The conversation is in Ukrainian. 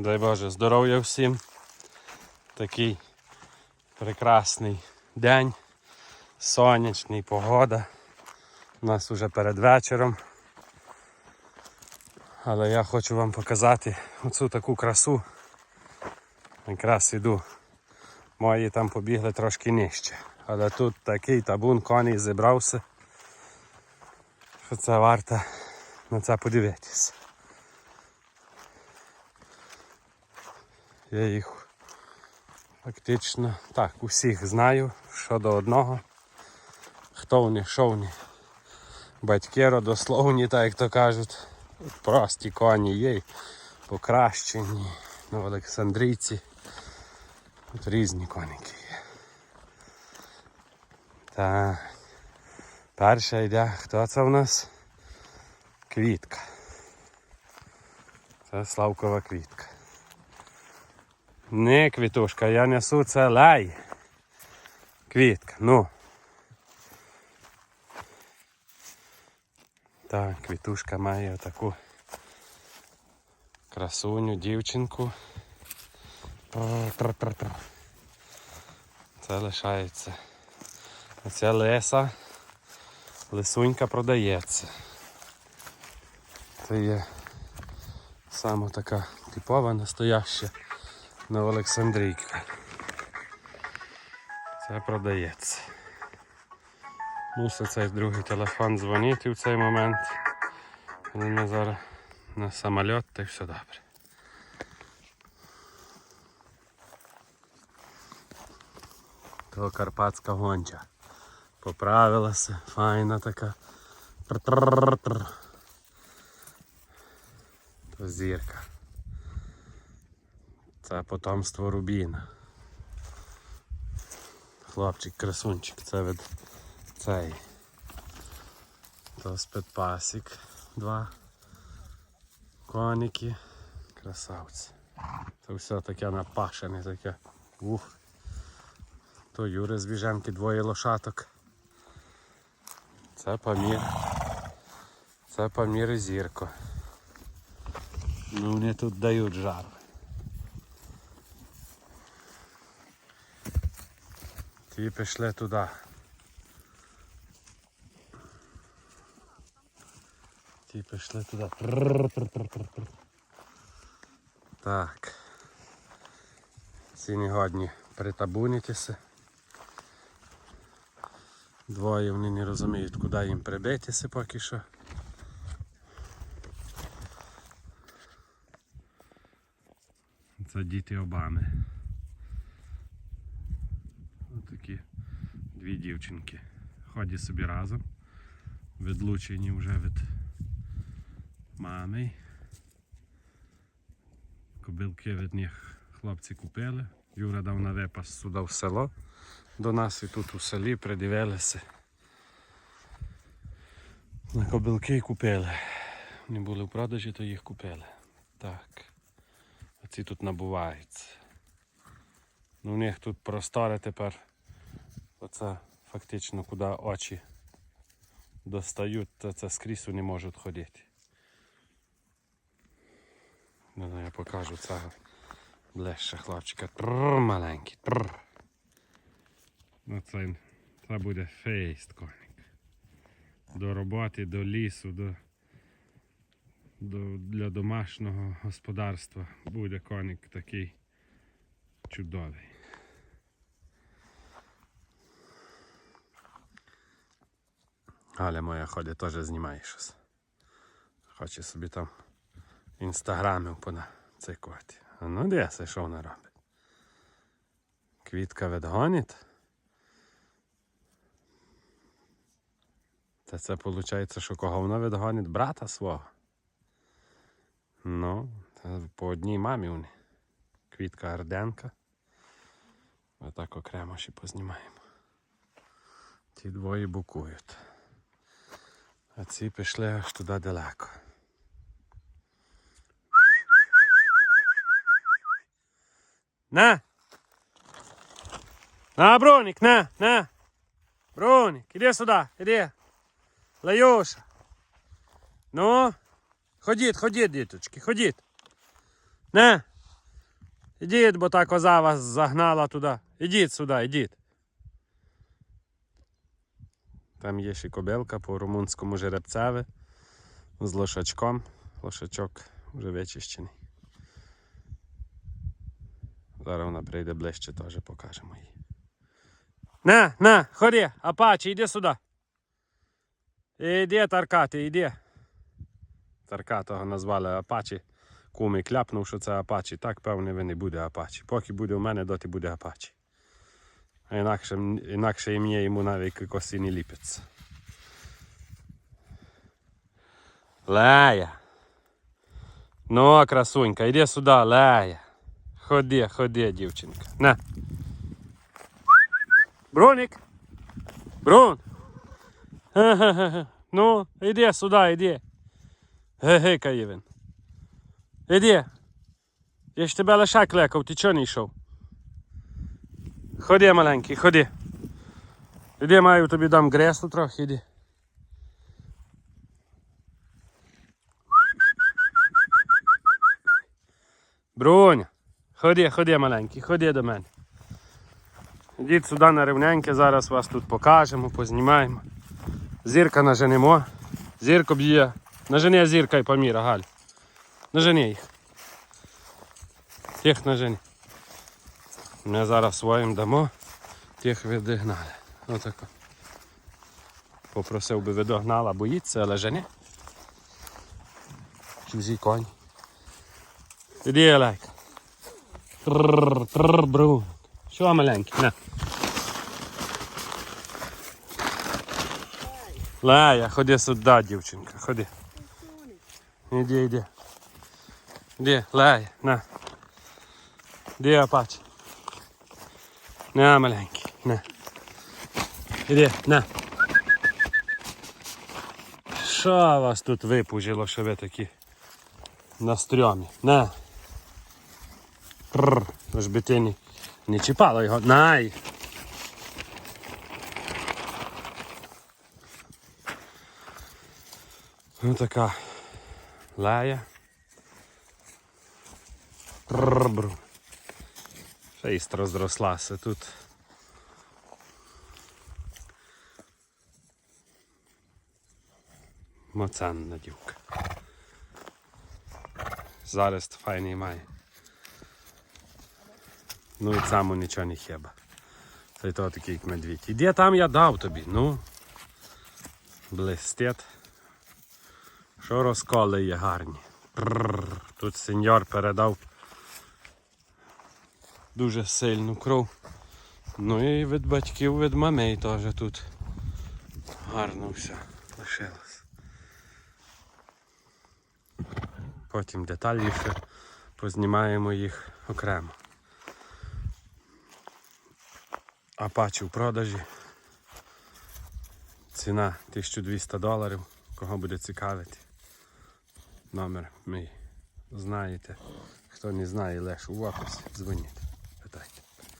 Дай Боже, здоров'я всім. Такий прекрасний день, сонячний, погода. У нас уже перед вечором. Але я хочу вам показати оцю таку красу. Якраз іду. Мої там побігли трошки нижче. Але тут такий табун коней зібрався. Що це варто на це подивитися. Я їх фактично так, усіх знаю, що до одного. Хто вони, що вони. Батьки родословні, так як то кажуть. Прості коні є, покращені. Ну, в Олександрійці. Тут різні коніки є. Так. Перша йде, хто це в нас? Квітка. Це Славкова квітка. Не квітушка, я несу це лай. Квітка, ну. Так, квітушка має таку красуню, дівчинку. Це лишається. А ця леса, лисунька продається. Це є саме така типова настояща Новоолександрійка. Це продається. Мусить цей другий телефон дзвонити в цей момент. Але ми зараз на самоліт та й все добре. То карпатська гонча. Поправилася, файна така. Тр-тр-тр. То зірка. Це потомство Рубіна. Хлопчик, красунчик, це від цей. То спецпасік. Два коніки. Красавці. Це все таке напашене, таке. Ух. То Юри з Віженки двоє лошаток. Це Памір. Це Памір і зірко. Ну вони тут дають жару. Ті пішли туди. Ті пішли туди. Так. Ці негодні притабунитися. Двоє вони не розуміють, куди їм прибитися поки що. Це діти Обами. Дві дівчинки. Ходять собі разом. Відлучені вже від мами. Кобилки від них хлопці купили. Юра дав на випас сюди в село. До нас і тут у селі придивилися. На кобилки купили. Вони були в продажі, то їх купили. Так. Оці тут набуваються. Ну, у них тут просторе тепер. Оце фактично куди очі достають, то це скрізь не можуть ходити. Ну, я покажу цього ближче хлопчика. Тррр, маленький. Тррр. Ну, це, це буде фейст коник. До роботи, до лісу, до, до, для домашнього господарства буде коник такий чудовий. Галя моя ходить теж знімає щось. Хоче собі там інстаграмів понацикувати. Ну де що вона робить? Квітка відгонить. Та це виходить, що кого вона відгонить? Брата свого. Ну, по одній мамі вони. Квітка Арденка. Отак окремо ще познімаємо. Ті двоє букують. А ці пішли аж туди далеко. На! На, Броник, на, на! Броник, іди сюди, іди. Лаюша. Ну, ходіть, ходіть, діточки, ходіть. На, Ідіть, бо та коза вас загнала туди. Ідіть сюди, ідіть. Там є ще кобилка по румунському жеребцеве з лошачком. Лошачок вже вичищений. Зараз вона прийде ближче, теж покажемо їй. На, на, ходи, Апачі, іди сюди. Іди, Таркати, іди. Тарка того назвали Апачі. Куми кляпнув, що це Апачі. Так, певне, він і буде Апачі. Поки буде у мене, доти буде Апачі. Інакше, інакше ім'я йому навіть косі не ліпиться. Лея. Ну, красунька, іди сюди, Лея. Ходи, ходи, дівчинка. На. Броник. Брун. Ну, іди сюди, іди. Ге-гекає він. Іди. Я ж тебе лише клекав, ти чого не йшов? Ходи, маленький, ходи. Іди, маю тобі дам гресу трохи, іди. Бруня, ходи, ходи, маленький, ходи до мене. Ідіть сюди на рівненьке, зараз вас тут покажемо, познімаємо. Зірка наженемо. Зірко б'є. Нажени зірка і поміра, Галь. Нажени їх. Тих нажени. Ми зараз своїм дамо, тих відігнали. Отако. Попросив би відогнала, боїться, але жени. Чужі коні. Іди, Олег. Бру. Що маленький? На. Лея, ходи сюди, дівчинка, ходи. Іди, іди. Іди, Лея, на. Іди, Апач. На, маленький, на. Іди, на. Що вас тут випужило, що ви такі на стрьомі? На. Пррр, ж би ти не, не чіпала його. Най. Ну така лая. Прррр. Шесть розрослася тут. Моценна дівка. Зараз файний має. Ну і цьому нічого не хіба. Це то такий як медвідь. Іди там я дав тобі, ну. Блистить. Що розколи є гарні. Прррр. Тут сеньор передав дуже сильну кров. Ну і від батьків, від мамей теж тут гарно все лишилось. Потім детальніше познімаємо їх окремо. Апачі в продажі. Ціна 1200 доларів. Кого буде цікавити. Номер мій знаєте. Хто не знає, лише у описі. Дзвоніть.